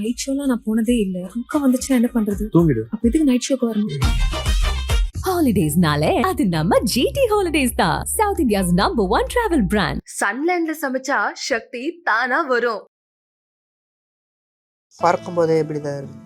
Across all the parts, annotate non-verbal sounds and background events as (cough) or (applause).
Night ஷோலாம் நான் போனதே இல்ல. தூக்கம் வந்துச்சுன்னா என்ன பண்றது? தூங்கிடு. அப்ப எதுக்கு நைட் ஷோக்கு வரணும்? ஹாலிடேஸ்னாலே அது நம்ம ஜிடி ஹாலிடேஸ் தான். South India's number one travel brand சன்லேண்ட்ல சமைச்சா சக்தி தானா வரும். பார்க்கும் போதே இப்படிதான் இருக்கு.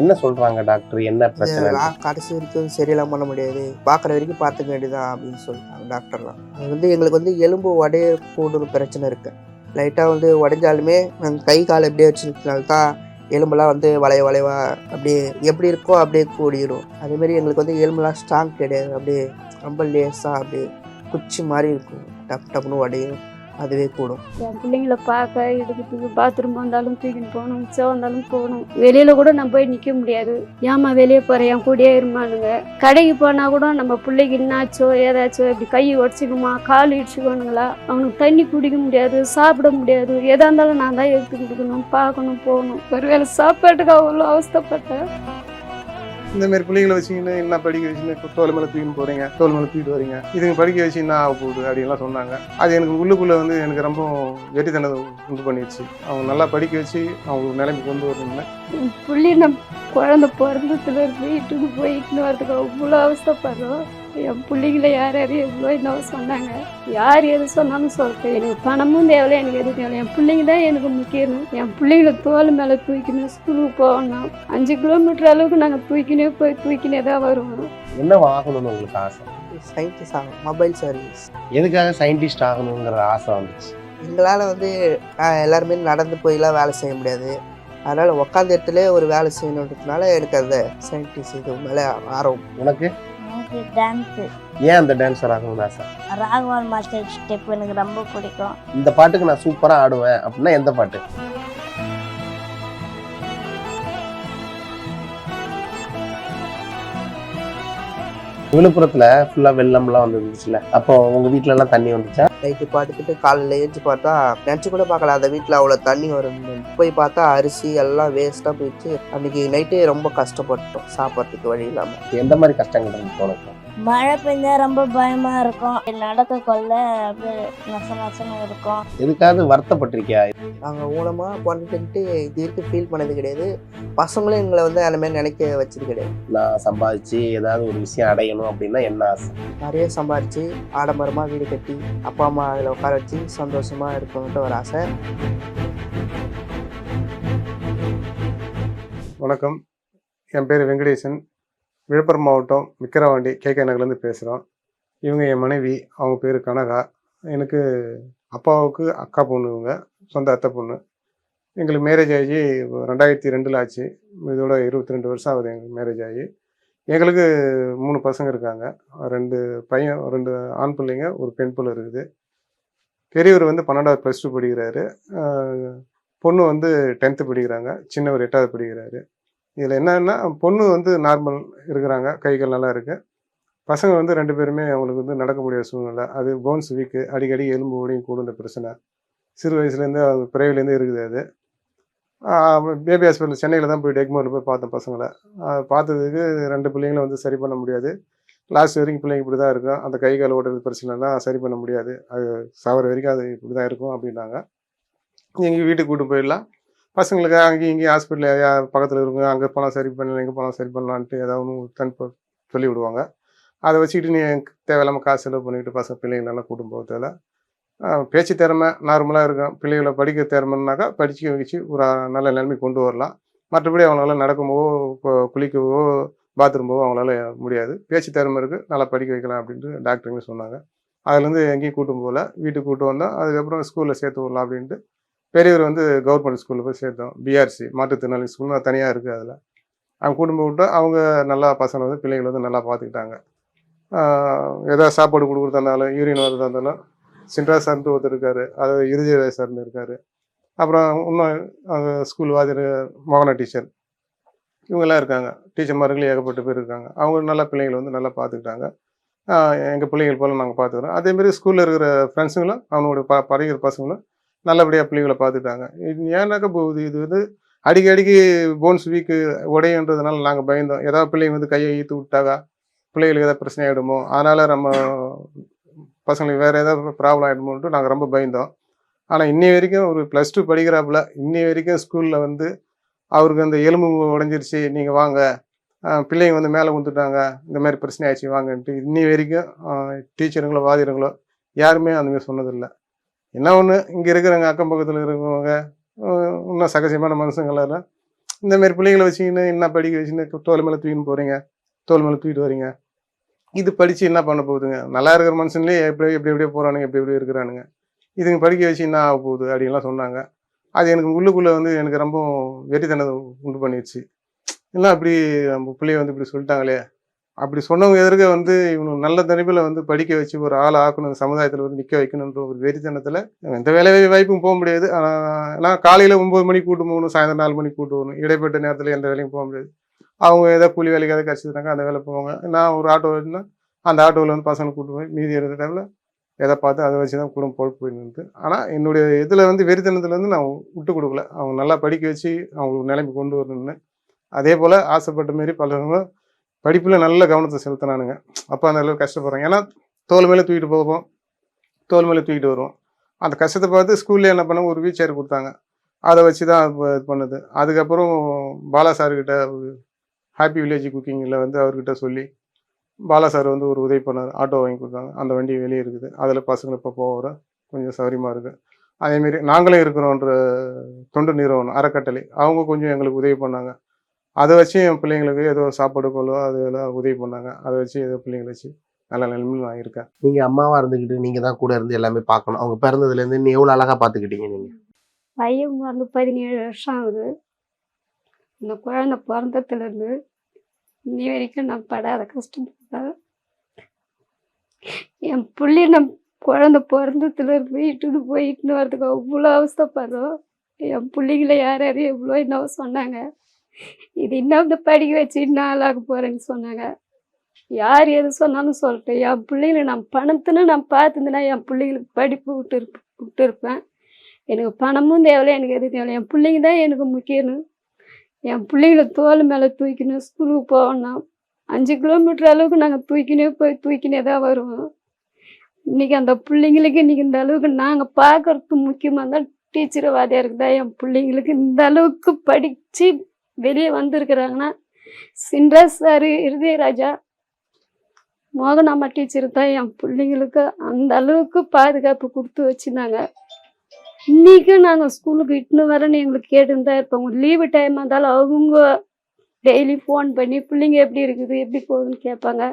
என்ன சொல்றாங்க டாக்டர் என்ன பிரச்சனை? கடைசி வரைக்கும் சரியெல்லாம் பண்ண முடியாது. பார்க்குற வரைக்கும் பார்த்துக்க வேண்டியதான் அப்படின்னு சொல்லிட்டாங்க டாக்டர்லாம் அது வந்து எங்களுக்கு வந்து எலும்பு உடைய கூடுற பிரச்சனை இருக்கு. லைட்டாக வந்து உடைஞ்சாலுமே நாங்கள் கை கால் எப்படியே வச்சுருக்கனால தான் எலும்பெல்லாம் வந்து வளைய வளைவா அப்படியே எப்படி இருக்கோ அப்படியே கூடிடும் அதேமாரி எங்களுக்கு வந்து எலும்புலாம் ஸ்ட்ராங் கிடையாது. அப்படியே ரொம்ப லேஸாக அப்படியே குச்சி மாதிரி இருக்கும். டப் டப்னு உடையும். அதுவே கூடும். என் பிள்ளைங்கள பார்க்க எடுக்கிறதுக்கு பாத்ரூம் வந்தாலும் தூக்கின்னு போகணும் உச்சம் வந்தாலும் போகணும். வெளியில கூட நான் போய் நிற்க முடியாது. ஏமா வெளியே போகிறேன் என் கூடயே இருமானுங்க கடைக்கு போனால் கூட நம்ம பிள்ளைக்கு என்னாச்சோ ஏதாச்சோ இப்படி கை உடச்சிக்குமா கால் இடிச்சுக்கணுங்களா அவனுக்கு தண்ணி குடிக்க முடியாது சாப்பிட முடியாது. எதா இருந்தாலும் நான் தான் எடுத்து கொடுக்கணும் பார்க்கணும் போகணும். ஒருவேளை சாப்பாட்டுக்கு அவ்வளோ அவஸ்தைப்பட்டேன். இந்த மாதிரி பிள்ளைங்களை வச்சுக்கின்னு என்ன படிக்க வச்சுன்னு தோல் மேலே தூக்கின்னு போறீங்க தோல் மேலே தூக்கிட்டு வரீங்க. இதுங்க படிக்க வச்சு என்ன ஆக போகுது அப்படின்லாம் சொன்னாங்க. அது எனக்கு உள்ளுக்குள்ளே வந்து எனக்கு ரொம்ப வெறித்தனதை உண்டு பண்ணிடுச்சு. அவங்க நல்லா படிக்க வச்சு அவங்க நிலைமை கொண்டு வரணும்னு. என் பிள்ளை நான் குழந்த பிறந்ததுல இருந்து இட்டுன்னு போய் வரதுக்கு அவ்வளோ அவஸ்தைப்படுறோம். என் பிள்ளைங்கள யார் யார் எவ்வளோ என்ன சொன்னாங்க. யார் எது சொன்னாலும் சொல்லிட்டேன் எனக்கு பணமும் தேவையில்ல எனக்கு எதுவும் தேவையில்ல. என் பிள்ளைங்க தான் எனக்கு முக்கியம். என் பிள்ளைங்கள தோல் மேலே தூக்கின்னு ஸ்கூலுக்கு போகணும். அஞ்சு கிலோமீட்டர் அளவுக்கு நாங்கள் தூக்கினே போய் தூக்கினே தான் வருவோம். என்ன ஆகணும்னு உங்களுக்கு ஆசை? சயின்டிஸ்ட் ஆகும் மொபைல் சர்வீஸ் எதுக்காக சயின்டிஸ்ட் ஆகணுங்கிற ஆசை வந்துச்சு? எங்களால் வந்து எல்லாருமே நடந்து போயெல்லாம் வேலை செய்ய முடியாது. அதனால் உட்காந்த இடத்துல ஒரு வேலை செய்யணுன்றதுனால எனக்கு அந்த சயின்டிஸ்ட் இது மேலே ஆர்வம். உனக்கு? டான்ஸு ஏன் அந்த டான்ஸர் ஆகணும்னு ஆசை ராகவான் மாஸ்டர் ஸ்டெப் எனக்கு ரொம்ப பிடிக்கும். இந்த பாட்டுக்கு நான் சூப்பரா ஆடுவேன் அப்படின்னா எந்த பாட்டு? விழுப்புரத்துல ஃபுல்லா வெள்ளம்லாம் வந்துருந்துச்சுல அப்போ உங்க வீட்ல எல்லாம் தண்ணி வந்துச்சா? நைட்டு படுத்துட்டு காலையில் ஏஞ்சி பார்த்தா நினச்சி கூட பார்க்கல. அந்த வீட்டில் அவ்வளோ தண்ணி வரும் போய் பார்த்தா அரிசி எல்லாம் வேஸ்ட்டாக போயிடுச்சு. அன்றைக்கி நைட்டே ரொம்ப கஷ்டப்பட்டோம் சாப்பிட்றதுக்கு வழி இல்லாமல் எந்த மாதிரி கஷ்டங்கள் உனக்கு மழை பெஞ்சா ரொம்ப பயமா இருக்கும். நடக்க கொள்ள நச இருக்கும். எதுக்காவது வருத்தப்பட்டிருக்கியா? நாங்கள் ஊனமாக பண்ணிட்டு இது வரைக்கும் ஃபீல் பண்ணது கிடையாது. பசங்களும் எங்களை வந்து அந்த மாதிரி நினைக்க வச்சது கிடையாது. நான் சம்பாதிச்சு ஏதாவது ஒரு விஷயம் அடையணும் அப்படின்னா என்ன ஆசை? நிறைய சம்பாரிச்சு ஆடம்பரமாக வீடு கட்டி அப்பா அம்மா அதில் உட்கார வச்சு சந்தோஷமாக இருக்கணுன்ட்டு ஒரு ஆசை. வணக்கம். என் பேர் வெங்கடேசன். விழுப்புரம் மாவட்டம் விக்கிரவாண்டி கே கே நகர்லேருந்து பேசுகிறோம். இவங்க என் மனைவி அவங்க பேர் கனகா. எனக்கு அப்பாவுக்கு அக்கா பொண்ணு இவங்க சொந்த அத்தை பொண்ணு. எங்களுக்கு மேரேஜ் ஆகி ரெண்டாயிரத்தி ரெண்டில் ஆச்சு. இதோட இருபத்தி ரெண்டு வருஷம் ஆகுது எங்களுக்கு மேரேஜ் ஆகி. எங்களுக்கு மூணு பசங்க இருக்காங்க. ரெண்டு பையன் ரெண்டு ஆண் பிள்ளைங்க ஒரு பெண் பிள்ளை இருக்குது. பெரியவர் வந்து பன்னெண்டாவது ப்ளஸ் டூ படிக்கிறாரு. பொண்ணு வந்து டென்த்து படிக்கிறாங்க. சின்னவர் எட்டாவது படிக்கிறாரு. இதில் என்னன்னா பொண்ணு வந்து நார்மல் இருக்கிறாங்க. கைகள் நல்லா இருக்கு. பசங்க வந்து ரெண்டு பேருமே அவங்களுக்கு வந்து நடக்க முடியாத சூழ்நிலை. அது போன்ஸ் வீக்கு அடிக்கடி எலும்பு ஓடியும் கூட இந்த பிரச்சனை. சிறு வயசுலேருந்து அவங்க பிறவிலேருந்து இருக்குது அது. பேபி ஹாஸ்பிட்டல் சென்னையில் தான் போய் டெக்மோரில் போய் பார்த்தேன் பசங்களை. பார்த்ததுக்கு ரெண்டு பிள்ளைங்களும் வந்து சரி பண்ண முடியாது. லாஸ்ட் வரைக்கும் பிள்ளைங்க இப்படி தான் இருக்கும். அந்த கை கால் ஓடுறது பிரச்சனைலாம் சரி பண்ண முடியாது. அது சாவர வரைக்கும் அது இப்படி தான் இருக்கும் அப்படின்னாங்க. எங்கள் வீட்டுக்கு கூட்டு போயிடலாம். பசங்களுக்கு அங்கேயும் இங்கேயும் ஹாஸ்பிட்டல் பக்கத்தில் இருக்குங்க அங்கே போனால் சரி பண்ணலாம் எங்கே போனால் சரி பண்ணலான்ட்டு ஏதாவது ஒன்று கண் சொல்லி விடுவாங்க. அதை வச்சுக்கிட்டு நீ தேவையில்லாமல் காசு செலவு பண்ணிக்கிட்டு பசங்க பிள்ளைங்களெல்லாம் கூட்டும் போக பேச்சு திறமை நார்மலாக இருக்கும். பிள்ளைகளை படிக்க திறமைனாக்கா படிச்சு வச்சு ஒரு நல்ல நிலைமை கொண்டு வரலாம். மற்றபடி அவங்களால நடக்கவோ குளிக்கவோ பாத்ரூம் அவங்களால முடியாது. பேச்சு திறமை இருக்குது நல்லா படிக்க வைக்கலாம் அப்படின்ட்டு டாக்டருங்க சொன்னாங்க. அதுலேருந்து எங்கேயும் கூட்டும் போகல. வீட்டுக்கு கூட்டு வந்தோம். அதுக்கப்புறம் ஸ்கூலில் சேர்த்து விடலாம் அப்படின்ட்டு பெரியவர் வந்து கவர்மெண்ட் ஸ்கூலில் போய் சேர்த்தோம். பிஆர்சி மாற்றுத்திறனாளி ஸ்கூல்னு தனியாக இருக்குது அதில். அவங்க குடும்பம் விட்டு அவங்க நல்லா பசங்களை வந்து பிள்ளைங்களை வந்து நல்லா பார்த்துக்கிட்டாங்க எதாவது ஏதாவது சாப்பாடு கொடுக்குறதா இருந்தாலும் யூரின் வரதா இருந்தாலும் சின்ரா சார்ந்து ஒருத்தர் இருக்கார். அதாவது இருஜய சார்னு இருக்கார். அப்புறம் இன்னும் அங்கே ஸ்கூல் வாத்தியார் மோகனா டீச்சர் இவங்கெல்லாம் இருக்காங்க. டீச்சர்மார்கள் ஏகப்பட்ட பேர் இருக்காங்க. அவங்க நல்லா பிள்ளைங்களை வந்து நல்லா பார்த்துக்கிட்டாங்க எங்கள் பிள்ளைகள் போல் நாங்கள் பார்த்துக்குறோம் அதேமாரி ஸ்கூலில் இருக்கிற ஃப்ரெண்ட்ஸுங்களும் அவனோட ப படிக்கிற பசங்களும் நல்லபடியாக பிள்ளைகளை பார்த்துட்டாங்க. இது ஏன்னாக்கா போகுது? இது வந்து அடிக்கடிக்கு போன்ஸ் வீக்கு உடையன்றதுனால நாங்கள் பயந்தோம். ஏதாவது பிள்ளைங்க வந்து கையை ஈத்து விட்டாக்கா பிள்ளைகளுக்கு ஏதாவது பிரச்சனை ஆகிடுமோ அதனால் நம்ம பசங்களுக்கு வேறு ஏதாவது ப்ராப்ளம் ஆகிடுமோன்ட்டு நாங்கள் ரொம்ப பயந்தோம். ஆனால் இன்னி வரைக்கும் ஒரு ப்ளஸ் டூ படிக்கிறாப்புல இன்னி வரைக்கும் ஸ்கூலில் வந்து அவருக்கு அந்த எலும்பு உடஞ்சிருச்சு நீங்கள் வாங்க. பிள்ளைங்க வந்து மேலே வந்துட்டாங்க இந்த மாதிரி பிரச்சனை ஆயிடுச்சு வாங்கன்ட்டு. இன்னி வரைக்கும் டீச்சருங்களோ வாதிரங்களோ யாருமே அந்தமாதிரி சொன்னதில்லை. என்ன ஒன்று இங்கே இருக்கிறவங்க அக்கம் பக்கத்தில் இருக்கிறவங்க இன்னும் சகசியமான மனுஷங்களெல்லாம் இந்த மாதிரி பிள்ளைங்களை வச்சுக்கின்னு என்ன படிக்க வச்சுன்னு தோல் மேலே தூக்கின்னு போகிறீங்க தோல் மேலே தூக்கிட்டு வரீங்க. இது படித்து என்ன பண்ண போகுதுங்க? நல்லா இருக்கிற மனுஷன்லேயே எப்படி எப்படி எப்படியோ போகிறானுங்க எப்படி எப்படி இருக்கிறானுங்க. இதுங்க படிக்க வச்சு என்ன ஆக போகுது? அப்படின்லாம் சொன்னாங்க. அது எனக்கு உள்ளுக்குள்ளே வந்து எனக்கு ரொம்ப வெறித்தனத்தை உண்டு பண்ணிடுச்சு. எல்லாம் அப்படி நம்ம பிள்ளைய வந்து இப்படி சொல்லிட்டாங்களே. அப்படி சொன்னவங்க எதிர்க்க வந்து இவனு நல்ல தனிப்பில் வந்து படிக்க வச்சு ஒரு ஆள் ஆக்கணும் சமுதாயத்தில் வந்து நிற்க வைக்கணுன்ற ஒரு வெறித்தனத்தில் எந்த வேலை வாய்ப்பும் போக முடியாது. ஆனால் காலையில் ஒம்பது மணிக்கு கூட்டு போகணும் சாயந்தரம் நாலு மணிக்கு கூட்டு போகணும். இடைப்பட்ட நேரத்தில் எந்த வேலையும் போக முடியாது. அவங்க ஏதோ கூலி வேலைக்கு ஏதாவது கிடச்சிருந்தாங்க அந்த வேலை போவாங்க. நான் ஒரு ஆட்டோ இருந்தால் அந்த ஆட்டோவில் வந்து பசங்களை கூட்டு போய் மீதி இருந்த டைமில் எதை பார்த்து அதை வச்சு தான் குடும்பம் பொழப்பு போயிருந்து ஆனால் என்னுடைய இதில் வந்து வெறித்தனத்தில் வந்து நான் விட்டு கொடுக்கல. அவங்க நல்லா படிக்க வச்சு அவங்களுக்கு நிலைமை கொண்டு வரணும்னு. அதே போல் ஆசைப்பட்ட மாரி பலவங்க படிப்பில் நல்ல கவனத்தை செலுத்தினானுங்க. அப்போ அந்த அளவுக்கு கஷ்டப்படுறாங்க. ஏன்னா தோல் மேலே தூக்கிட்டு போவோம். தோல் மேலே தூக்கிட்டு வருவோம். அந்த கஷ்டத்தை பார்த்து ஸ்கூல்லே என்ன பண்ண ஒரு வீல் சேர் கொடுத்தாங்க. அதை வச்சு தான் இது பண்ணுது. அதுக்கப்புறம் பாலா சார்கிட்ட ஹாப்பி வில்லேஜ் குக்கிங்கில் வந்து அவர்கிட்ட சொல்லி பாலா சார் வந்து ஒரு உதவி பண்ணார். ஆட்டோ வாங்கி கொடுத்தாங்க. அந்த வண்டி வெளியே இருக்குது. அதில் பசங்களை இப்போ போகிற கொஞ்சம் சௌரியமாக இருக்குது அதேமாரி நாங்களும் இருக்கிறோன்ற தொண்டு நிறுவனம் அறக்கட்டளை அவங்க கொஞ்சம் எங்களுக்கு உதவி பண்ணாங்க. அதை வச்சு என் பிள்ளைங்களுக்கு ஏதோ சாப்பாடு கொள்ளோ அதெல்லாம் உதவி பண்ணாங்க. அதை வச்சு ஏதோ பிள்ளைங்களை வச்சு நல்ல நிலைமையில் நான் இருக்கேன். நீங்க அம்மாவா இருந்துக்கிட்டு நீங்க தான் கூட இருந்து எல்லாமே பார்க்கணும். அவங்க பிறந்ததுல இருந்து நீ எவ்வளவு அழகா பாத்துக்கிட்டீங்க நீங்க? பையன் வந்து பதினேழு வருஷம் ஆகுது. இந்த குழந்தை பிறந்ததுலேருந்து இன்னி வரைக்கும் நான் படாத கஷ்டப்பட்டேன். என் புள்ளி நான் குழந்தை பிறந்ததுலேருந்து இட்டுன்னு போய் இட்டுன்னு வரதுக்கு அவ்வளோ அவஸ்தைப்படுறோம். என் பிள்ளைங்கள யார் யாரும் எவ்வளோ என்னவோ சொன்னாங்க. இது இன்னும் இந்த படிக்க வச்சு இன்னும் ஆளாக போகிறேன்னு சொன்னாங்க. யார் எது சொன்னாலும் சொல்லிட்டேன் என் பிள்ளைங்களை நான் பணத்துன்னு நான் பார்த்துருந்தேன்னா என் பிள்ளைங்களுக்கு படிப்பு விட்டு விட்டு இருப்பேன் எனக்கு பணமும் தேவையில்ல எனக்கு எது தேவையில்லை. என் பிள்ளைங்க தான் எனக்கு முக்கியம் என் பிள்ளைங்கள தோல் மேலே தூக்கினு ஸ்கூலுக்கு போகணும் அஞ்சு கிலோமீட்டர் அளவுக்கு நாங்கள் தூக்கினே போய் தூக்கினே தான் வருவோம். இன்றைக்கி அந்த பிள்ளைங்களுக்கு இன்றைக்கி இந்த அளவுக்கு நாங்கள் பார்க்கறது முக்கியமாக தான் டீச்சர் வாதியாக இருக்குதா என் பிள்ளைங்களுக்கு இந்த அளவுக்கு படித்து வெளியே வந்திருக்கிறாங்கன்னா சின்ராஜ் சார் இருதயராஜா மோகனாம்மா டீச்சர் தான் என் பிள்ளைங்களுக்கு அந்த அளவுக்கு பாதுகாப்பு கொடுத்து வச்சுருந்தாங்க. இன்றைக்கும் நாங்கள் ஸ்கூலுக்கு இட்டுன்னு வரேன்னு எங்களுக்கு கேட்டுன்னு தான் இருப்போம். லீவு டைம் இருந்தாலும் அவங்க டெய்லி ஃபோன் பண்ணி பிள்ளைங்க எப்படி இருக்குது எப்படி போகுதுன்னு கேட்பாங்க.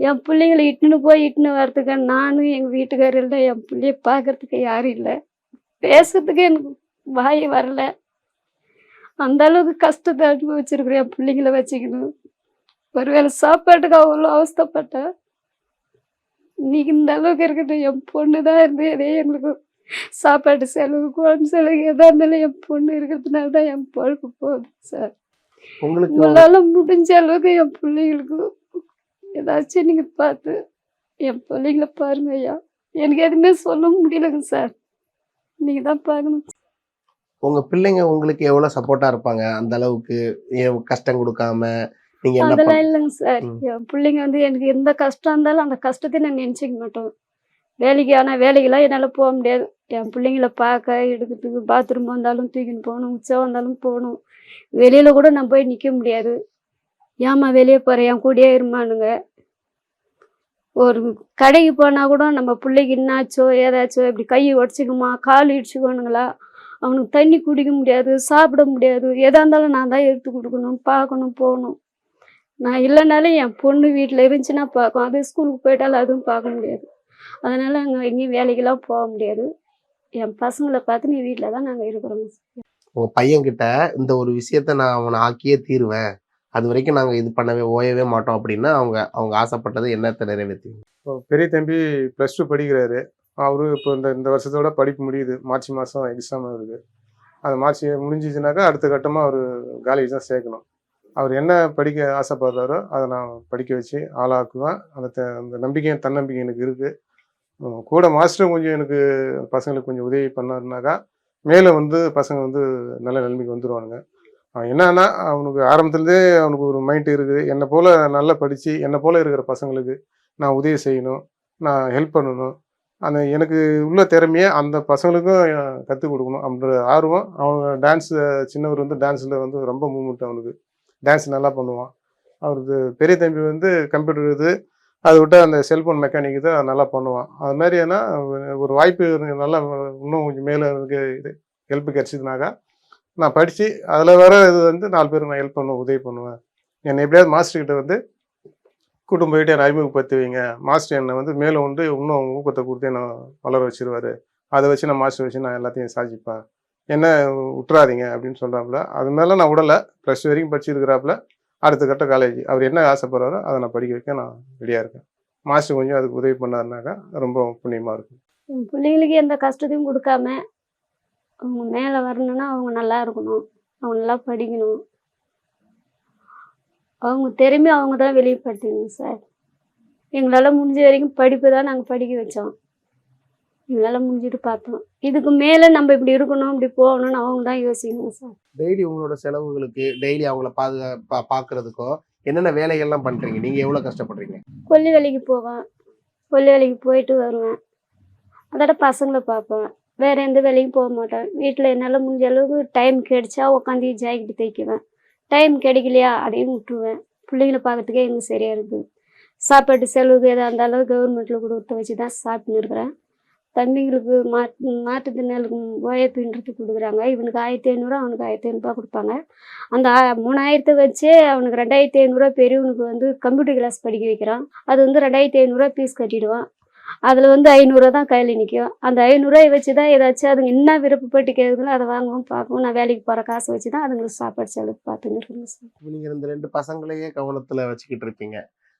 என் பிள்ளைங்களை இட்டுன்னு போய் இட்டுன்னு வர்றதுக்கு நானும் எங்கள் வீட்டுக்காரர் தான் என் பிள்ளைய பார்க்கறதுக்கு யாரும் இல்லை. பேசுறதுக்கு எனக்கு வாய் வரல. அந்த அளவுக்கு கஷ்டத்தை அனுபவிச்சிருக்கிறேன் என் பிள்ளைங்கள வச்சுக்கணும் ஒருவேளை சாப்பாட்டுக்கு அவ்வளோ அவஸ்தைப்பட்டேன் இன்னைக்கு இந்த அளவுக்கு இருக்கட்டும் என் பொண்ணு தான் இருந்து எதே எங்களுக்கு சாப்பாடு செலவு குழம்பு செலவு எதாக இருந்தாலும் என் பொண்ணு இருக்கிறதுனால தான் என் பொழப்பு போகுது சார் உங்களுக்கு உங்களால முடிஞ்ச அளவுக்கு என் பிள்ளைங்களுக்கு ஏதாச்சும் நீங்க பார்த்து என் பிள்ளைங்கள பாருங்க ஐயா. எனக்கு எதுவுமே சொல்ல முடியலங்க சார் நீங்க தான் பார்க்கணும் உங்க பிள்ளைங்க உங்களுக்கு எவ்வளவு சப்போர்ட்டா இருப்பாங்க? அந்த அளவுக்கு கஷ்டம் கொடுக்காம நீங்க என்ன அதெல்லாம் இல்லைங்க சார். என் பிள்ளைங்க வந்து எனக்கு எந்த கஷ்டம் இருந்தாலும் அந்த கஷ்டத்தை நான் நினச்சிக்க மாட்டோம். வேலைக்கு ஆனால் வேலைக்கெல்லாம் என்னால் போக முடியாது. என் பிள்ளைங்கள பார்க்க எடுக்கிறதுக்கு பாத்ரூம் வந்தாலும் தூக்கின்னு போகணும் உச்சம் வந்தாலும் போகணும். வெளியில் கூட நான் போய் நிற்க முடியாது. ஏம்மா வெளியே போகிறேன் என் கூடயே இருமானுங்க. ஒரு கடைக்கு போனால் கூட நம்ம பிள்ளைக்கு என்னாச்சோ ஏதாச்சோ இப்படி கையை உடச்சிக்குமா கால் இடிச்சுக்கோனுங்களா அவனுக்கு தண்ணி குடிக்க முடியாது சாப்பிட முடியாது. எதாக இருந்தாலும் நான் தான் எடுத்து கொடுக்கணும் பார்க்கணும் போகணும். நான் இல்லைனாலும் என் பொண்ணு வீட்டில் இருந்துச்சுன்னா பார்க்கும். அது ஸ்கூலுக்கு போயிட்டாலும் அதுவும் பார்க்க முடியாது. அதனால அங்கே எங்கேயும் வேலைக்கெல்லாம் போக முடியாது. என் பசங்களை பார்த்து நீ வீட்டில் தான் நாங்கள் இருக்கிறோம் உங்க பையன் கிட்ட இந்த ஒரு விஷயத்த நான் அவனை ஆக்கியே தீருவேன். அது வரைக்கும் நாங்க இது பண்ணவே ஓயவே மாட்டோம் அப்படின்னா அவங்க அவங்க ஆசைப்பட்டது என்னத்தை நிறைவேற்றி இப்போ பெரிய தம்பி ப்ளஸ் டூ படிக்கிறாரு. அவரு இப்போ இந்த இந்த வருஷத்தோட படிப்பு முடியுது. மார்ச் மாதம் எக்ஸாம் இருக்குது அது மார்ச் முடிஞ்சிச்சுனாக்கா அடுத்த கட்டமாக அவர் காலேஜ் தான் சேர்க்கணும். அவர் என்ன படிக்க ஆசைப்படுறாரோ அதை நான் படிக்க வச்சு ஆளாக்குவேன். அந்த த- அந்த நம்பிக்கையும் தன்னம்பிக்கை எனக்கு இருக்குது கூட மாஸ்டரும் கொஞ்சம் எனக்கு பசங்களுக்கு கொஞ்சம் உதவி பண்ணாருனாக்கா மேலே வந்து பசங்க வந்து நல்ல நிலைமைக்கு வந்துடுவானுங்க அவன் என்னன்னா அவனுக்கு ஆரம்பத்துலேருந்தே அவனுக்கு ஒரு மைண்ட் இருக்குது. என்னை போல் நல்லா படித்து என்னை போல் இருக்கிற பசங்களுக்கு நான் உதவி செய்யணும். நான் ஹெல்ப் பண்ணணும். அந்த எனக்கு உள்ள திறமையை அந்த பசங்களுக்கும் கற்றுக் கொடுக்கணும் அப்படின்ற ஆர்வம். அவங்க டான்ஸ் சின்னவர் வந்து டான்ஸில் வந்து ரொம்ப மூமெண்ட் அவனுக்கு. டான்ஸ் நல்லா பண்ணுவான். அவருக்கு பெரிய தம்பி வந்து கம்ப்யூட்டர் இது அதை விட்டு அந்த செல்ஃபோன் மெக்கானிக் தான் நல்லா பண்ணுவான். அது மாதிரி ஏன்னா ஒரு வாய்ப்பு நல்லா இன்னும் கொஞ்சம் மேலே எனக்கு இது ஹெல்ப் கிடச்சிதுனாக்கா நான் படித்து அதில் வர இது வந்து நாலு பேர் நான் ஹெல்ப் பண்ணுவேன் உதவி பண்ணுவேன். என்னை எப்படியாவது மாஸ்டர்கிட்ட வந்து கூட்டும் போயிட்டு என்னை அறிமுகப்படுத்துவீங்க. மாஸ்டர் என்னை வந்து மேலே வந்து இன்னும் ஊக்கத்தை கொடுத்து என்னை வளர வச்சிருவாரு. அதை வச்சு நான் மாஸ்டர் வச்சு நான் எல்லாத்தையும் சாதிப்பேன் என்ன விட்டுறாதீங்க அப்படின்னு சொல்கிறாப்புல அது மேலே நான் விடலை ப்ளஸ் வரைக்கும் படிச்சிருக்கிறாப்புல அடுத்த கட்ட காலேஜ் அவர் என்ன ஆசைப்படுறாரோ அதை நான் படிக்க வைக்க நான் ரெடியாக இருக்கேன். மாஸ்டர் கொஞ்சம் அதுக்கு உதவி பண்ணாருனாக்கா ரொம்ப புண்ணியமாக இருக்கும். பிள்ளைங்களுக்கு எந்த கஷ்டத்தையும் கொடுக்காம அவங்க மேலே வரணும்னா அவங்க நல்லா இருக்கணும். அவங்க நல்லா படிக்கணும். அவங்க திறமை அவங்க தான் வெளிப்படுத்தணும் சார். எங்களால் முடிஞ்ச வரைக்கும் படிப்பு தான் நாங்கள் படிக்க வச்சோம். எங்களால் முடிஞ்சிட்டு பார்த்தோம். இதுக்கு மேலே நம்ம இப்படி இருக்கணும் இப்படி போகணும்னு அவங்க தான் யோசிக்கணும் சார். டெய்லி உங்களோட செலவுகளுக்கு டெய்லி அவங்கள பாதுகா பா பார்க்கறதுக்கோ என்னென்ன வேலைகள்லாம் பண்றீங்க? நீங்க எவ்வளவு கஷ்டப்படுறீங்க? கொல்லி வேலைக்கு போவேன். கொல்லி வேலைக்கு போயிட்டு வருவேன். அதோட பசங்களை பார்ப்பேன். வேற எந்த வேலையும் போக மாட்டேன். வீட்டில் என்னால் முடிஞ்ச அளவுக்கு டைம் கிடைச்சா உட்காந்து ஜாக்கெட் தைக்குவேன் டைம் கிடைக்கலையா? அதையும் விட்டுருவேன். பிள்ளைங்கள பார்க்கறதுக்கே எனக்கு சரியாக இருக்குது. சாப்பாட்டு செலவுக்கு எதாக இருந்தாலும் கவர்மெண்ட்டில் கொடுத்து வச்சு தான் சாப்பிட்டுன்னு இருக்கிறேன். தம்பிங்களுக்கு மாட்டு மாற்றுத்திறனாளுக்கு ஓஏபின்றது கொடுக்குறாங்க. இவனுக்கு ஆயிரத்தி ஐநூறுரூவா அவனுக்கு ஆயிரத்தி ஐநூறுரூவா கொடுப்பாங்க. அந்த ஆ- மூணாயிரத்தை வச்சே அவனுக்கு ரெண்டாயிரத்தி ஐநூறுரூவா பெரியவனுக்கு வந்து கம்ப்யூட்டர் கிளாஸ் படிக்க வைக்கிறான். அது வந்து ரெண்டாயிரத்தி ஐநூறுரூவா ஃபீஸ் கட்டிடுவான். அதில் வந்து ஐநூறுரூவா தான் கையில் நிற்கும் அந்த ஐநூறுரூவாயை வச்சு தான் ஏதாச்சும் அதுங்க என்ன விருப்பப்பட்டு கேட்குதுங்களோ அதை வாங்கவும் பார்க்கவும் நான் வேலைக்கு போகிற காசை வச்சு தான் அதுங்களுக்கு சாப்பாடு செலவு பார்த்துன்னு இருக்கேங்க சார். இப்ப நீங்க இந்த ரெண்டு பசங்களையே கவனத்துல வச்சுக்கிட்டு இருப்பீங்க.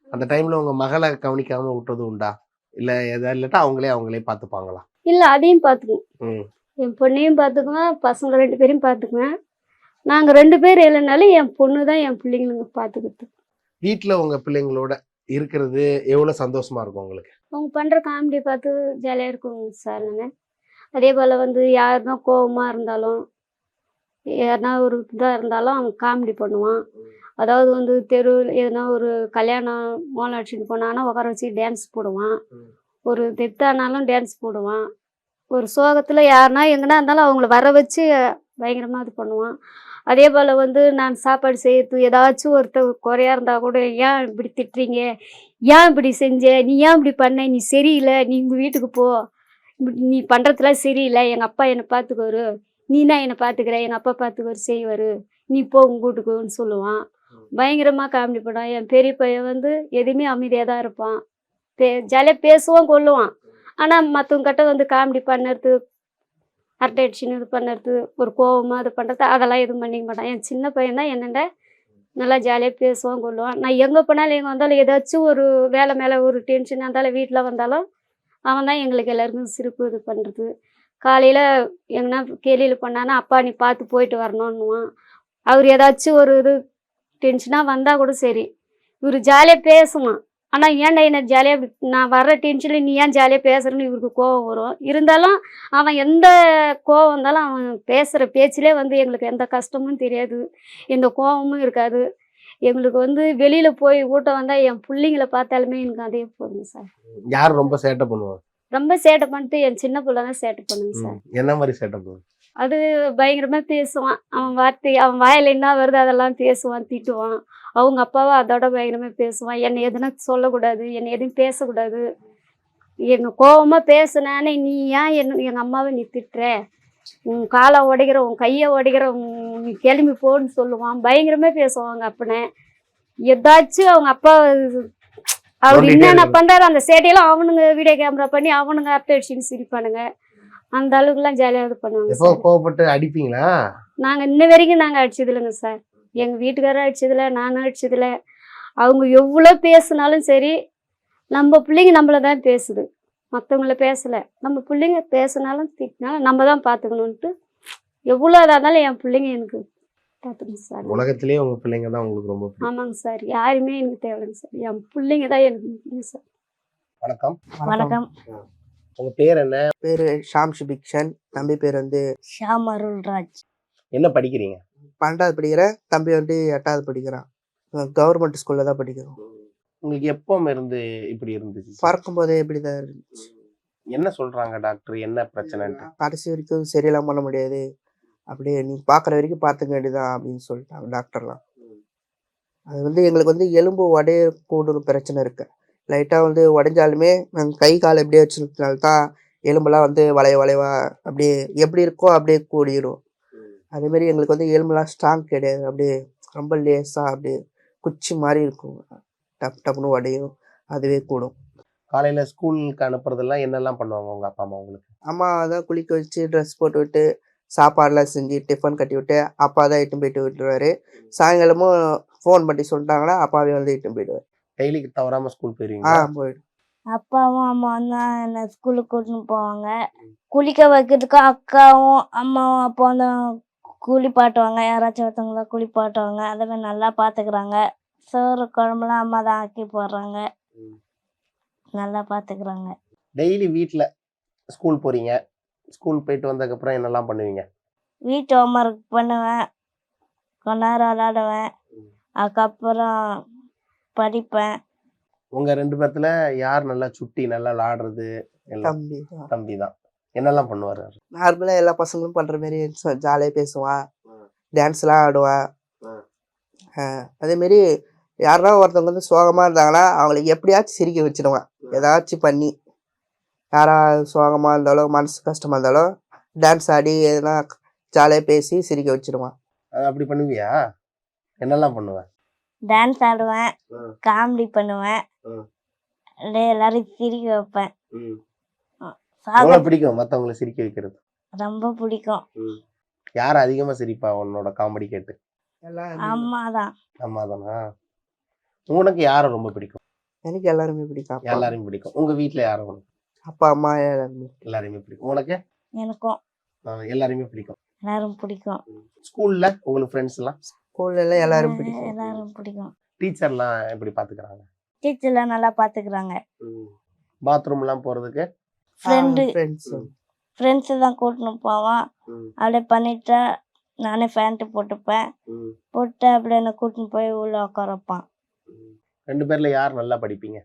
அந்த டைம்ல உங்க மகளை கவனிக்காம விட்டது உண்டா? இல்ல எதா இல்லாட்டா அவங்களே அவங்களே பார்த்துப்பாங்களா? இல்லை அதையும் பார்த்துக்குவோம். என் பொண்ணையும் பார்த்துக்குவேன் பசங்க ரெண்டு பேரையும் பார்த்துக்குவேன். நாங்கள் ரெண்டு பேர் இல்லைனாலும் என் பொண்ணு தான் என் பிள்ளைங்களுக்கு பார்த்துக்கிட்டு வீட்ல உங்க பிள்ளைங்களோட இருக்கிறது எவ்வளவு சந்தோஷமா இருக்கும் உங்களுக்கு? அவங்க பண்ணுற காமெடி பார்த்து ஜாலியாக இருக்குங்க சார் நான் அதே போல் வந்து யாருன்னா கோபமாக இருந்தாலும் யாருனா ஒரு இதாக இருந்தாலும் அவங்க காமெடி பண்ணுவான். அதாவது வந்து தெரு எதுனா ஒரு கல்யாணம் மோளம் அடிச்சுட்டு போனான்னா உட்கார வச்சு டான்ஸ் போடுவான். ஒரு தெத்தானாலும் டான்ஸ் போடுவான். ஒரு சோகத்தில் யாருனா எங்கன்னா இருந்தாலும் அவங்கள வர வச்சு பயங்கரமாக இது பண்ணுவான். அதே போல் வந்து நான் சாப்பாடு செய்யறது ஏதாச்சும் ஒருத்தர் குறையா இருந்தால் கூட ஏன் இப்படி திட்டுறீங்க? ஏன் இப்படி செஞ்ச? நீ ஏன் இப்படி பண்ண? நீ சரியில்லை. நீ உங்கள் வீட்டுக்கு போ. நீ பண்ணுறதுலாம் சரியில்லை. எங்கள் அப்பா என்னை பார்த்துக்குவாரு நீனா என்னை பார்த்துக்கிற எங்கள் அப்பா பார்த்துக்குவாரு செய்வார். நீ போ உங்கள் வீட்டுக்குன்னு சொல்லுவான். பயங்கரமாக காமெடி பண்ணுவான். என் பெரிய பையன் வந்து எதுவுமே அமைதியாக தான் இருப்பான். பே ஜாலியாக பேசுவான் கொள்ளுவான் ஆனால் மற்றவங்க கிட்ட வந்து காமெடி பண்ணுறது அரட்டை அடிச்சுன்னு இது பண்ணுறது ஒரு கோவமாக இது பண்ணுறது அதெல்லாம் எதுவும் பண்ணிக்க மாட்டான். என் சின்ன பையன் தான் என்னென்ன நல்லா ஜாலியாக பேசுவான் கொள்ளுவான் நான் எங்கே போனாலும் எங்கே வந்தாலும் ஏதாச்சும் ஒரு வேலை மேலே ஒரு டென்ஷனாக இருந்தாலும் வீட்டில் வந்தாலும் அவன் தான் எங்களுக்கு எல்லாருக்கும் சிரிப்பு இது பண்ணுறது காலையில் எங்கன்னா கேலியில் பண்ணானா அப்பா நீ பார்த்து போயிட்டு வரணுன்னுவான் அவர் ஏதாச்சும் ஒரு இது டென்ஷனாக வந்தால் கூட சரி. இவர் ஜாலியாக பேசுவான். ஆனால் ஏன்டா என்ன ஜாலியாக நான் வர்ற டென்ஷனில் நீ ஏன் ஜாலியாக பேசுகிறேன்னு இவருக்கு கோவம் வரும். இருந்தாலும் அவன் எந்த கோவம் வந்தாலும் அவன் பேசுகிற பேச்சிலே வந்து எங்களுக்கு எந்த கஷ்டமும் தெரியாது. எந்த கோவமும் இருக்காது. எங்களுக்கு வந்து வெளியில் போய் ஊட்டம் வந்தால் என் பிள்ளைங்கள பார்த்தாலுமே எனக்கு அதே போதுங்க சார். யார் ரொம்ப சேட்டை பண்ணுவாங்க ரொம்ப சேட்டை பண்ணிட்டு என் சின்ன பிள்ளை தான் சேட்டை பண்ணுங்க சார். என்ன மாதிரி சேட்டை பண்ணுவாங்க அது பயங்கரமா பேசுவான். அவன் வார்த்தை அவன் வாயில என்ன வருது அதெல்லாம் பேசுவான் திட்டுவான். அவங்க அப்பாவை அதோட பயங்கரமா பேசுவான். என்னை எதுனா சொல்லக்கூடாது என்னை எதுவும் பேசக்கூடாது. எங்க கோவமா பேசுனானே நீ ஏன் என்ன எங்க அம்மாவை நீ திட்டுற? உன் காலை உடைக்கிற உன் கையை உடைக்கிற உன் நீ கிளம்பி போன்னு சொல்லுவான். பயங்கரமா பேசுவாங்க அப்பனே. ஏதாச்சும் அவங்க அப்பா அவர் என்னென்ன. பண்றாரு அந்த சேட்டையெல்லாம் அவனுங்க வீடியோ கேமரா பண்ணி அவனுங்க அரட்டை அடிச்சுன்னு சிரிப்பானுங்க. அந்த அளவுக்குலாம் ஜாலியாக இது பண்ணுவாங்க கோவப்பட்டு அடிப்பீங்களா? நாங்கள் இன்ன வரைக்கும் நாங்கள் அடிச்சது இல்லைங்க சார். எங்கள் வீட்டுக்காரரும் அடிச்சதில்ல நானும் அடிச்சதில்ல அவங்க எவ்வளோ பேசுனாலும் சரி நம்ம பிள்ளைங்க நம்மள தான் பேசுது. மற்றவங்கள பேசலை. நம்ம பிள்ளைங்க பேசுனாலும் திட்டினாலும் நம்ம தான் பார்த்துக்கணுன்ட்டு எவ்வளோ இதாக இருந்தாலும் என் பிள்ளைங்க எனக்கு பார்த்துக்கணும் சார். உலகத்திலேயே உங்க பிள்ளைங்க தான் உங்களுக்கு ரொம்ப ஆமாங்க சார். யாருமே எனக்கு தேவையில்லைங்க சார். என் பிள்ளைங்க தான் எனக்கு முக்கியம் சார். வணக்கம். வணக்கம். உங்க பேர் என்ன? பேர் ஷாம் சுபிக்ஷன் தம்பி பேர் வந்து ஷாம் அருள்ராஜ். என்ன படிக்கிறீங்க? பன்னெண்டாவது படிக்கிறேன் தம்பி வந்து எட்டாவது படிக்கிறான். கவர்மெண்ட் ஸ்கூலில் தான் படிக்கிறோம் உங்களுக்கு எப்போ இருந்து இப்படி இருந்துச்சு பறக்கும் போதே இப்படி தான் இருந்துச்சு. என்ன சொல்றாங்க டாக்டர் என்ன பிரச்சனைன்ட்டு? கடைசி வரைக்கும் சரியெல்லாம் பண்ண முடியாது. அப்படியே நீ பார்க்குற வரைக்கும் பார்த்துக்க வேண்டியதான் அப்படின்னு சொல்லிட்டாங்க டாக்டர்லாம் அது வந்து எங்களுக்கு வந்து எலும்பு உடையக்கூட ஒரு பிரச்சனை இருக்கு. லைட்டாக வந்து உடைஞ்சாலுமே நாங்கள் கை கால் எப்படியே வச்சுருக்கனால தான் எலும்பெல்லாம் வந்து வளைய வளைவா அப்படியே எப்படி இருக்கோ அப்படியே கூடிடும் அதேமாரி எங்களுக்கு வந்து எலும்புலாம் ஸ்ட்ராங் கிடையாது. அப்படியே ரொம்ப லேசாக அப்படியே குச்சி மாதிரி இருக்கும். டப் டப்னு உடையும். அதுவே கூடும். காலையில ஸ்கூலுக்கு அனுப்புறதெல்லாம் என்னெல்லாம் பண்ணுவாங்க உங்க அப்பா அம்மா உங்களுக்கு? அம்மா தான் குளிக்க வச்சு ட்ரெஸ் போட்டு விட்டு சாப்பாடுலாம் செஞ்சு டிஃபன் கட்டி விட்டு அப்பா தான் இட்டுன்னு போயிட்டு விட்டுருவாரு. சாயங்காலமும் ஃபோன் பண்ணி சொல்லிட்டாங்கன்னா அப்பாவே வந்து இட்டுன்னு போயிடுவார். டெய்லிக்கு தவறாம ஸ்கூல் ஆ போயிருவீங்க போயிடும். அப்பாவும் அம்மாவும் தான் என்னை ஸ்கூலுக்கு கூட்டின்னு போவாங்க. குளிக்க வைக்கிறதுக்கு அக்காவும் அம்மாவும் அப்பா வந்து குளிப்பாட்டுவாங்க. யாராச்சும் ஒருத்தவங்கள குளிப்பாட்டுவாங்க. அதே மாதிரி நல்லா பார்த்துக்குறாங்க சோறு குழம்புலாம் அம்மா தான் ஆக்கி போடுறாங்க. நல்லா பார்த்துக்குறாங்க டெய்லி வீட்ல ஸ்கூல் போறீங்க. ஸ்கூல் போயிட்டு வந்ததுக்கு அப்புறம் என்னெல்லாம் பண்ணுவீங்க? வீட்டு ஹோம்ஒர்க் பண்ணுவேன். கொஞ்ச நேரம் விளாடுவேன் அதுக்கப்புறம் படிப்பேன். உங்க ரெண்டு பேர்த்துல யார் நல்லா சுட்டி நல்லா விளாடுறது எல்லாம் தம்பி தம்பி தான் என்னெல்லாம் பண்ணுவாரு நார்மலாக எல்லா பசங்களும் பண்ணுற மாரி ஜாலியாக பேசுவான் டான்ஸ்லாம் ஆடுவான் அதேமாரி யாருன்னா ஒருத்தவங்க வந்து சோகமாக இருந்தாங்கன்னா அவங்களுக்கு எப்படியாச்சும் சிரிக்க வச்சிடுவான் ஏதாச்சும் பண்ணி. யாரா சோகமாக இருந்தாலும் மனசு கஷ்டமாக இருந்தாலும் டான்ஸ் ஆடி எதனா ஜாலியாக பேசி சிரிக்க வச்சிடுவான் அப்படி பண்ணுவியா? என்னெல்லாம் பண்ணுவேன் டான்ஸ் ஆடுவேன். காமெடி பண்ணுவேன். ம். அப்படியே எல்லாரையும் சிரிக்க வைப்பேன். எவ்வளவு பிடிக்கும் மத்தவங்களை சிரிக்க வைக்கிறது? ரொம்ப பிடிக்கும். யார் அதிகமா சிரிப்பா உன்னோட காமெடி கேட்டு? எல்லாம் அம்மா தான். அம்மா தானா உனக்கு யாரை ரொம்ப பிடிக்கும்? எனக்கு எல்லாருமே பிடிக்கும். அப்பா. எல்லாரையும் பிடிக்கும். உங்க வீட்ல யாரை உனக்கு? அப்பா அம்மா எல்லாருமே எல்லாரையுமே பிடிக்கும். உனக்கு? எனக்கும். அஹ் எல்லாரையுமே பிடிக்கும். எல்லாரும் பிடிக்கும். ஸ்கூல்ல உங்களுக்கு ஃப்ரெண்ட்ஸ் எல்லாம்? ஸ்கூல்ல எல்லாம் எல்லாரும் பிடிக்கும். எல்லாரும் பிடிக்கும். டீச்சர்லாம் எப்படி பாத்துக்கிறாங்க? டீச்சர்லாம் நல்லா பார்த்துக்குறாங்க பாத்ரூம் எல்லாம் போறதுக்கு? ஃப்ரெண்டு ஃப்ரெண்ட்ஸ் ஃப்ரெண்ட்ஸு தான் கூட்டின்னு போவான். அப்படியே பண்ணிட்டா நானே ஃபேண்ட்டு போட்டுப்பேன். போட்டு அப்படியே என்னை கூட்டின்னு போய் உள்ள உட்கார வைப்பான். ரெண்டு பேர்ல யார் நல்லா படிப்பீங்க?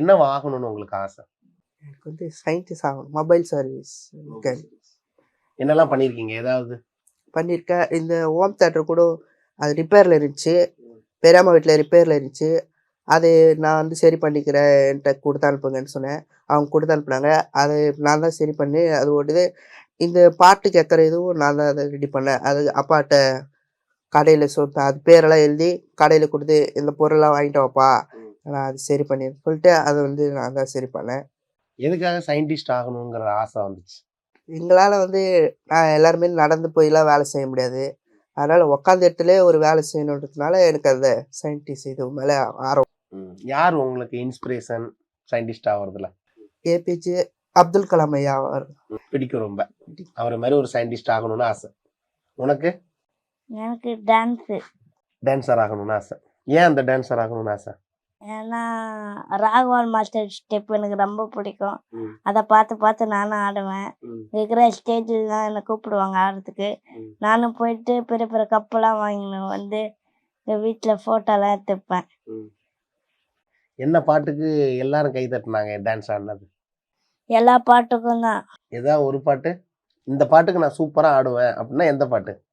என்ன ஆகணும்னு உங்களுக்கு ஆசை? எனக்கு வந்து சயின்டிஸ்ட் ஆகணும். மொபைல் சர்வீஸ் என்னெல்லாம் பண்ணிருக்கீங்க? ஏதாவது? பண்ணியிருக்கேன் இந்த ஹோம் தேட்டர் கூட அது ரிப்பேரில் இருந்துச்சு. பெரியம்மா வீட்டில் ரிப்பேரில் இருந்துச்சு. அது நான் வந்து சரி பண்ணிக்கிறேன் என்கிட்ட கொடுத்து அனுப்புங்கன்னு சொன்னேன். அவங்க கொடுத்து அனுப்புனாங்க. அது நான் தான் சரி பண்ணி அது ஓடுது. இந்த பாட்டு கேட்குற இதுவும் நான் தான் அதை ரெடி பண்ணேன். அது அப்பாட்ட கடையில் சொல் அது பேரெல்லாம் எழுதி கடையில் கொடுத்து இந்த பொருளெல்லாம் வாங்கிட்டு வாப்பா. நான் அது சரி பண்ணி சொல்லிட்டு அதை வந்து நான் தான் சரி பண்ணேன். எதுக்காக சயின்டிஸ்ட் ஆகணுங்கிற ஆசை வந்துச்சு? எங்களால் வந்து நான் எல்லாருமே நடந்து போயெல்லாம் வேலை செய்ய முடியாது. அதனால் உக்காந்த இடத்துல ஒரு வேலை செய்யணுன்றதுனால எனக்கு அந்த சயின்டிஸ்ட் இது மேலே ஆர்வம். யார் உங்களுக்கு இன்ஸ்பிரேஷன் சயின்டிஸ்ட் ஆகுறதுல ஏபிஜே அப்துல் கலாம் ஐயா அவர். பிடிக்கும் ரொம்ப. அவரை மாதிரி ஒரு சயின்டிஸ்ட் ஆகணும்னு ஆசை. உனக்கு? எனக்கு டான்ஸு டான்சர் ஆகணும்னு ஆசை. ஏன் அந்த டான்சர் ஆகணும்னு ஆசை? ஏன்னா ராகவான் மாஸ்டர் ஸ்டெப் எனக்கு ரொம்ப பிடிக்கும். அதை பார்த்து பார்த்து நானும் ஆடுவேன். இருக்கிற ஸ்டேஜில் தான் என்னை கூப்பிடுவாங்க ஆடுறதுக்கு. நானும் போயிட்டு பெரிய பெரிய கப்பெல்லாம் வாங்கினு வந்து எங்கள் வீட்டில் ஃபோட்டோலாம் எடுத்துப்பேன். என்ன பாட்டுக்கு எல்லாரும் கை தட்டினாங்க டான்ஸ் ஆடினது? எல்லா பாட்டுக்கும் தான். ஏதாவது ஒரு பாட்டு? இந்த பாட்டுக்கு நான் சூப்பரா ஆடுவேன் அப்படின்னா எந்த பாட்டு?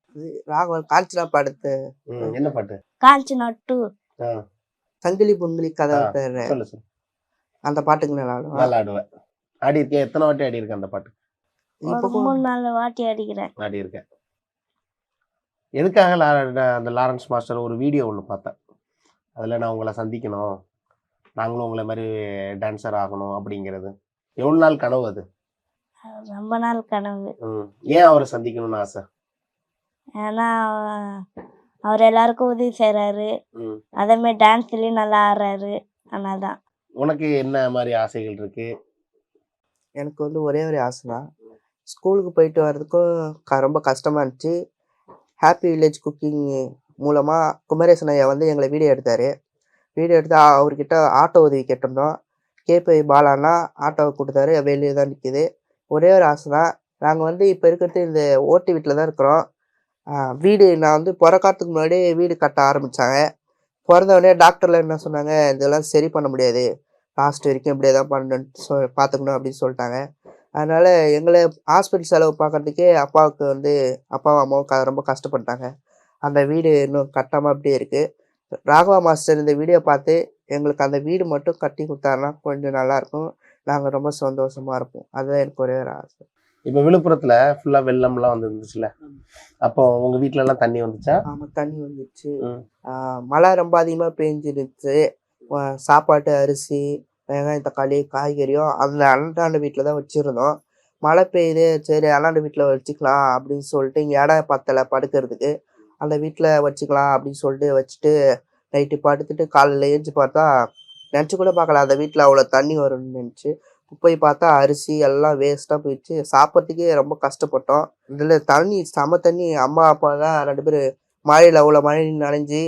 ராகவன் காஞ்சனா பாடத்து ம், என்ன பாட்டு? காஞ்சி டூ ஆ, சங்கிலி பொங்கலி கதை ஆ. பேர். சொல்லு சொல்லு. அந்த பாட்டுக்கு நான் ஆடுவேன். நல்லா ஆடுவேன். ஆடி இருக்கேன் எத்தனை வாட்டி ஆடி இருக்கேன் அந்த பாட்டு? இப்போ ஒரு மூணு நாலு வாட்டி அடிக்கிறேன் ஆடி இருக்கேன் எதுக்காக லா- அந்த லாரன்ஸ் மாஸ்டர் ஒரு வீடியோ ஒன்று பார்த்தேன். அதில் நான் உங்களை சந்திக்கணும். நாங்களும் உங்களை மாதிரி டான்சர் ஆகணும் அப்படிங்கிறது. எவ்வளோ நாள் கனவு அது? ரொம்ப நாள் கனவு. ம். ஏன் அவரை சந்திக்கணும்னு ஆசை? ஏன்னா அவ- அவர் எல்லாருக்கும் உதவி செய்கிறாரு. அதேமாதிரி டான்ஸ்லேயும் நல்லா ஆடுறாரு. அதனால தான் உனக்கு என்ன மாதிரி ஆசைகள் இருக்கு? எனக்கு வந்து ஒரே ஒரு ஆசை தான் ஸ்கூலுக்கு போயிட்டு வர்றதுக்கும் க- ரொம்ப கஷ்டமாக இருந்துச்சு. ஹாப்பி வில்லேஜ் குக்கிங் மூலமாக குமரேசன் ஐயா வந்து எங்களை வீடியோ எடுத்தார். வீடியோ எடுத்து அவர்கிட்ட ஆட்டோ உதவி கேட்டிருந்தோம். கேபி பாலானா ஆட்டோவை கொடுத்தாரு. வெளியே தான் நிற்கிது ஒரே ஒரு ஆசை தான். நாங்கள் வந்து இப்போ இருக்கிறது இந்த ஓட்டு வீட்டில் தான் இருக்கிறோம். வீடு நான் வந்து பிறக்காத்துக்கு முன்னாடி வீடு கட்ட ஆரம்பித்தாங்க பிறந்தவொடனே டாக்டர்லாம் என்ன சொன்னாங்க? இதெல்லாம் சரி பண்ண முடியாது. லாஸ்ட் வரைக்கும் இப்படியே தான் பண்ணணும்னு சொ பார்த்துக்கணும் அப்படின்னு சொல்லிட்டாங்க. அதனால் எங்களை ஹாஸ்பிட்டல் செலவு பார்க்கறதுக்கே அப்பாவுக்கு வந்து அப்பாவும் அம்மாவும் ரொம்ப கஷ்டப்பட்டாங்க. அந்த வீடு இன்னும் கட்டாமல் அப்படியே இருக்குது ராகவா மாஸ்டர் இந்த வீடியோ பார்த்து எங்களுக்கு அந்த வீடு மட்டும் கட்டி கொடுத்தாருன்னா கொஞ்சம் நல்லாயிருக்கும். நாங்கள் ரொம்ப சந்தோஷமாக இருப்போம். அதுதான் எனக்கு ஒரே ஒரு ஆசை. இப்போ விழுப்புரத்துல ஃபுல்லா வெள்ளம்லாம் வந்து இருந்துச்சுல அப்போ உங்க வீட்ல எல்லாம் தண்ணி வந்துச்சா? ஆமாம் தண்ணி வந்துச்சு. மழை ரொம்ப அதிகமாக பெஞ்சிருச்சு சாப்பாட்டு அரிசி வெங்காயம் தக்காளி காய்கறியும் அந்த அண்ணாண்ட வீட்டில் தான் வச்சுருந்தோம். மழை பெய்யுது சரி அண்ணாண்ட வீட்டில் வச்சுக்கலாம் அப்படின்னு சொல்லிட்டு இங்கே இடம் பத்தலை படுக்கிறதுக்கு. அந்த வீட்டில் வச்சுக்கலாம் அப்படின்னு சொல்லிட்டு வச்சுட்டு நைட்டு படுத்துட்டு காலையில் ஏஞ்சி பார்த்தா நினச்சி கூட பார்க்கல. அந்த வீட்டில் அவ்வளோ தண்ணி வரும்னு நினச்சி போய் பார்த்தா அரிசி எல்லாம் வேஸ்ட்டாக போயிடுச்சு. சாப்பிட்றதுக்கே ரொம்ப கஷ்டப்பட்டோம். இதில் தண்ணி செம தண்ணி. அம்மா அப்பா தான் ரெண்டு பேர் மழையில் அவ்வளோ மழை நனைஞ்சி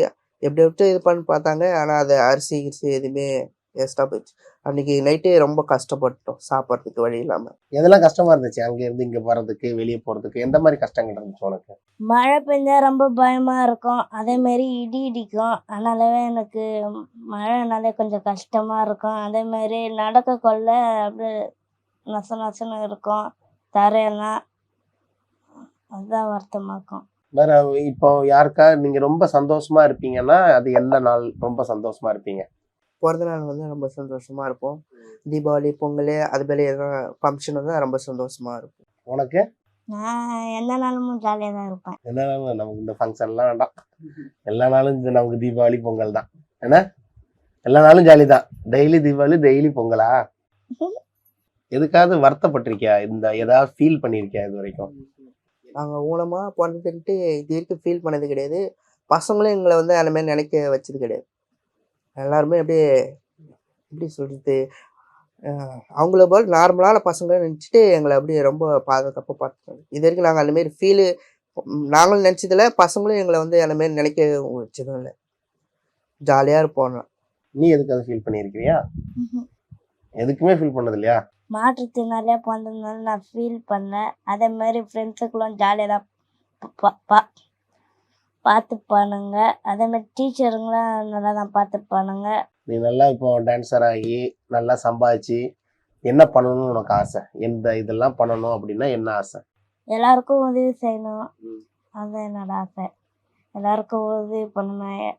எப்படி எப்படி இது பண்ணி பார்த்தாங்க. ஆனால் அது அரிசி கிரிசி எதுவுமே வேஸ்ட்டாக போயிடுச்சு. அன்னைக்கு நைட்டே ரொம்ப கஷ்டப்பட்டோம் சாப்பிட்றதுக்கு வழி இல்லாமல் எதெல்லாம் கஷ்டமா இருந்துச்சு? அங்க இருந்து இங்க வர்றதுக்கு வெளியே போறதுக்கு எந்த மாதிரி கஷ்டங்கள் இருந்துச்சு உனக்கு? மழை பெஞ்சா ரொம்ப பயமா இருக்கும். அதே மாதிரி இடி இடிக்கும். அதனாலவே எனக்கு மழைனாலே கொஞ்சம் கஷ்டமா இருக்கும். அதே மாதிரி நடக்க கொள்ள அப்படியே நச நசன்னு இருக்கும். தரையெல்லாம் அதுதான் வருத்தமாக்கும் வேற இப்போ யாருக்கா நீங்க ரொம்ப சந்தோஷமா இருப்பீங்கன்னா அது எந்த நாள் ரொம்ப சந்தோஷமா இருப்பீங்க. பிறந்த நாள் வந்து ரொம்ப சந்தோஷமா இருப்போம். தீபாவளி பொங்கல் அது மாதிரி எதனா ஃபங்க்ஷன் வந்து ரொம்ப சந்தோஷமா இருக்கும். உனக்கு? நான் எந்த நாளும் ஜாலியாக தான் இருப்பேன். எல்லா நாளும் நமக்கு இந்த ஃபங்க்ஷன்லாம் வேண்டாம். எல்லா நாளும் இந்த நமக்கு தீபாவளி பொங்கல் தான். என்ன? எல்லா நாளும் ஜாலி தான். டெய்லி தீபாவளி டெய்லி பொங்கலா? (laughs) எதுக்காவது வருத்தப்பட்டிருக்கியா? இந்த ஏதாவது ஃபீல் பண்ணியிருக்கியா இது வரைக்கும்? நாங்கள் ஊனமாக பிறந்துட்டு இது வரைக்கும் ஃபீல் பண்ணது கிடையாது. பசங்களும் எங்களை வந்து அந்த மாதிரி நினைக்க வச்சது கிடையாது. எல்லாருமே அப்படியே எப்படி சொல்கிறது அவங்கள போல் நார்மலான பசங்க நினச்சிட்டு எங்களை அப்படியே ரொம்ப பாதுகாப்பாக பார்த்துக்காங்க இது வரைக்கும் நாங்கள் அந்த மாதிரி ஃபீலு நாங்களும் நினச்சதில்ல. பசங்களும் எங்களை வந்து அந்த மாதிரி நினைக்க வச்சதும் இல்லை. ஜாலியாக இருப்போம். நீ எதுக்காவது ஃபீல் பண்ணியிருக்கிறியா? எதுக்குமே ஃபீல் பண்ணது இல்லையா மாற்றுத்திறனாளியாக பிறந்ததுனால நான் ஃபீல் பண்ணேன். அதே மாதிரி ஃப்ரெண்ட்ஸுக்கெல்லாம் ஜாலியாக தான் பா- பா- பார்த்துப்பானுங்க அதே மாதிரி டீச்சருங்களாம் நல்லா தான் பார்த்துப்பானுங்க நீ நல்லா இப்போ டான்ஸர் ஆகி நல்லா சம்பாதிச்சு என்ன பண்ணணும்னு உனக்கு ஆசை? எந்த இதெல்லாம் பண்ணணும் அப்படின்னா என்ன ஆசை? எல்லாருக்கும் உதவி செய்யணும். அதுதான் என்னோட ஆசை. எல்லாருக்கும் உதவி பண்ணணும்.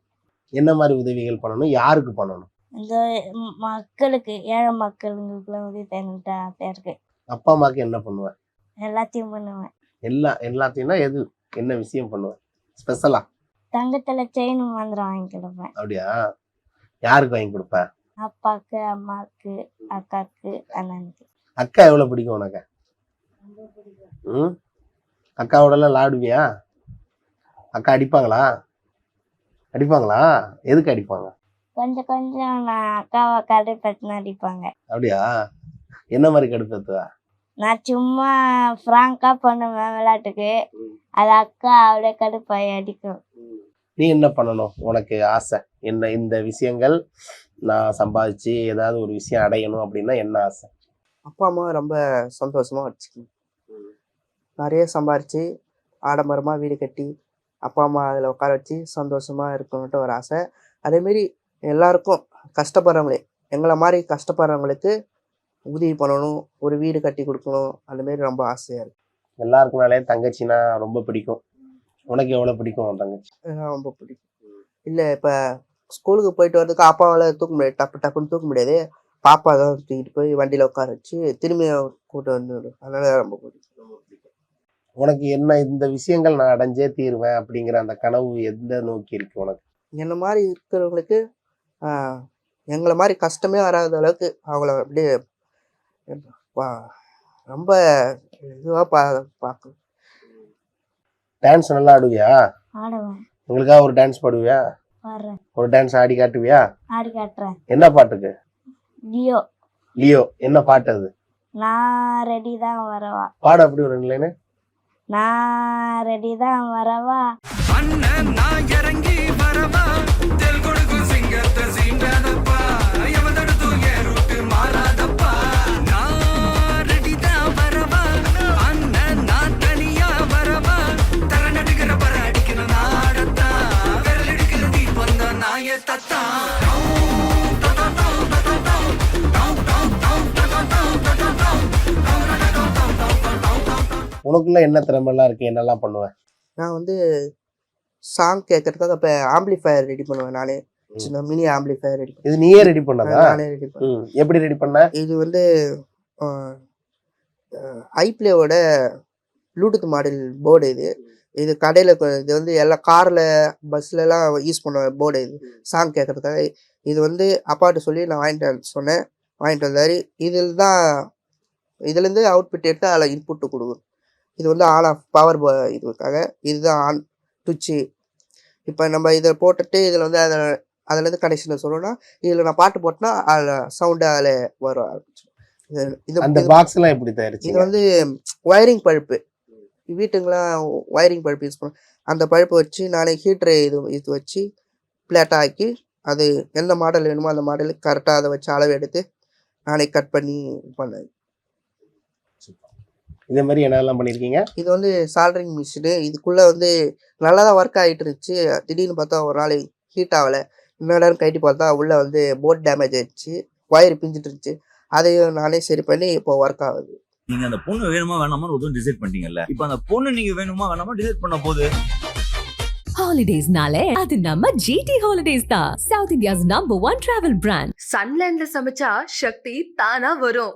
என்ன மாதிரி உதவிகள் பண்ணணும்? யாருக்கு பண்ணணும்? இந்த மக்களுக்கு ஏழை மக்களுங்களுக்குலாம் உதவி செய்யணுன்ட்டு ஆசையாக இருக்கு. அப்பா அம்மாவுக்கு என்ன பண்ணுவேன்? எல்லாத்தையும் பண்ணுவேன். எல்லா எல்லாத்தையும்னா எது? என்ன விஷயம் பண்ணுவேன்? ஸ்பெஷலா தங்கத்தில் செயின் மந்திரம் வாங்கி கொடுப்பேன். அப்படியா? யாருக்கு வாங்கி கொடுப்ப? அப்பாவுக்கு அம்மாவுக்கு அக்காவுக்கு அண்ணனுக்கு. அக்கா எவ்வளவு பிடிக்கும் உனக்கு? ம்? அக்காவோடலாம் விளாடுவியா? அக்கா அடிப்பாங்களா? அடிப்பாங்களா? எதுக்கு அடிப்பாங்க? கொஞ்சம் கொஞ்சம் நான் அக்காவை கடுப்பேற்றின அடிப்பாங்க. அப்படியா? என்ன மாதிரி கடுப்பேத்துவ? நான் சும்மா ஃப்ராங்காக பண்ணுவேன் விளையாட்டுக்கு. அது அக்கா அவளே கடுப்பாய் அடிக்கும். நீ என்ன பண்ணணும்? உனக்கு ஆசை. என்ன இந்த விஷயங்கள் நான் சம்பாதிச்சு ஏதாவது ஒரு விஷயம் அடையணும் அப்படின்னா என்ன ஆசை? அப்பா அம்மா ரொம்ப சந்தோஷமாக வச்சுக்கணும். நிறைய சம்பாரித்து ஆடம்பரமாக வீடு கட்டி அப்பா அம்மா அதில் உட்கார வச்சு சந்தோஷமாக இருக்கணுன்ட்டு ஒரு ஆசை. அதேமாரி எல்லாருக்கும் கஷ்டப்படுறவங்களே எங்களை மாதிரி கஷ்டப்படுறவங்களுக்கு உதவி பண்ணணும் ஒரு வீடு கட்டி கொடுக்கணும் அந்த மாதிரி ரொம்ப ஆசையாக இருக்கு. எல்லாருக்குனாலே தங்கச்சினா ரொம்ப பிடிக்கும். உனக்கு எவ்வளவு பிடிக்கும் தங்கச்சி? ரொம்ப பிடிக்கும். இல்லை இப்போ ஸ்கூலுக்கு போயிட்டு வரதுக்கு அப்பாவால் தூக்க முடியாது. டப்பு டப்புன்னு தூக்க முடியாது. பாப்பா தான் தூக்கிட்டு போய் வண்டியில் உட்கார வச்சு திரும்பி கூட்டு வந்து. அதனால ரொம்ப பிடிக்கும். உனக்கு என்ன இந்த விஷயங்கள் நான் அடைஞ்சே தீருவேன் அப்படிங்கிற அந்த கனவு எந்த நோக்கி இருக்கு உனக்கு? என்ன மாதிரி இருக்கிறவங்களுக்கு எங்களை மாதிரி கஷ்டமே வராத அளவுக்கு அவங்கள அப்படியே ரொம்ப இதுவாக பா பார்க்கணும் டான்ஸ் நல்லா ஆடுவியா? ஆடுவேன். உங்களுக்காக ஒரு டான்ஸ் பாடுவியா? ஒரு டான்ஸ் ஆடி காட்டுவியா? ஆடி காட்டுறேன். என்ன பாட்டுக்கு? லியோ. லியோ. என்ன பாட்டு அது? நான் ரெடி தான் வரவா. பாடு அப்படி ஒரு இல்லைன்னு நான் ரெடி தான் வரவா. அண்ணன் நான் இறங்கி உனக்குள்ள என்ன திறமைலாம் இருக்கு? என்னெல்லாம் பண்ணுவேன் நான் வந்து சாங் கேட்கறதுக்காக இப்போ ஆம்பிளிஃபயர் ரெடி பண்ணுவேன் நானே. சின்ன மினி ஆம்பிளிஃபயர் ரெடி இது நீயே ரெடி பண்ணதா? நானே ரெடி பண்ணுவேன். ம். எப்படி ரெடி பண்ண? இது வந்து ஐப்ளேவோட ப்ளூடூத் மாடல் போர்டு இது. இது கடையில் இது வந்து எல்லா காரில் பஸ்லலாம் யூஸ் பண்ண போர்டு இது. சாங் கேட்கறதுக்காக இது வந்து அப்பாட்ட சொல்லி நான் வாங்கிட்டு வர சொன்னேன். வாங்கிட்டு வந்தாரு. இதில் தான் இதுலேருந்து அவுட்புட் எடுத்து அதில் இன்புட்டு கொடுக்கும். இது வந்து ஆன் ஆஃப் பவர் இதுக்காக இதுதான் ஆன் சுவிட்சு இப்போ நம்ம இதை போட்டுட்டு இதில் வந்து அதில் அதுலேருந்து கனெக்ஷன் சொல்லணும்னா இதில் நான் பாட்டு போட்டேன்னா அதில் சவுண்டு அதில் வர ஆரம்பிச்சிடும் இது இது அந்த இது- பாக்ஸ் எல்லாம் எப்படி இது தயாரிச்சீங்க வந்து ஒயரிங் பழுப்பு. வீட்டுங்கெல்லாம் ஒயரிங் பழுப்பு யூஸ் பண்ண அந்த பழுப்பு வச்சு நானே ஹீட்ரு இது இது வச்சு பிளேட்டாக ஆக்கி அது எந்த மாடல் வேணுமோ அந்த மாடலுக்கு கரெக்டாக அதை வச்சு அளவு எடுத்து நானே கட் பண்ணி பண்ணேன். இதே மாதிரி என்னெல்லாம் பண்ணிருக்கீங்க? இது வந்து சால்ட்ரிங் மிஷினு இதுக்குள்ளே வந்து நல்லா தான் ஒர்க் ஆகிட்டு இருந்துச்சு. திடீர்னு பார்த்தா ஒரு நாள் ஹீட் ஆகலை. இன்னொரு கைட்டி பார்த்தா உள்ளே வந்து போர்ட் டேமேஜ் ஆயிடுச்சு. ஒயர் பிஞ்சிட்டு இருந்துச்சு. அதையும் நானே சரி பண்ணி இப்போ ஒர்க் ஆகுது. நீங்க அந்த பொண்ணு வேணுமா வேணாமான்னு ஒரு டிசைட் பண்ணிட்டீங்கல்ல? இப்போ அந்த பொண்ணு நீங்க வேணுமா வேணாமா டிசைட் பண்ண போது ஹாலிடேஸ்னாலே அது நம்ம ஜிடி ஹாலிடேஸ் தான். South India's number one travel brand சன்லேண்ட்ல சமைச்சா சக்தி தானா வரும்.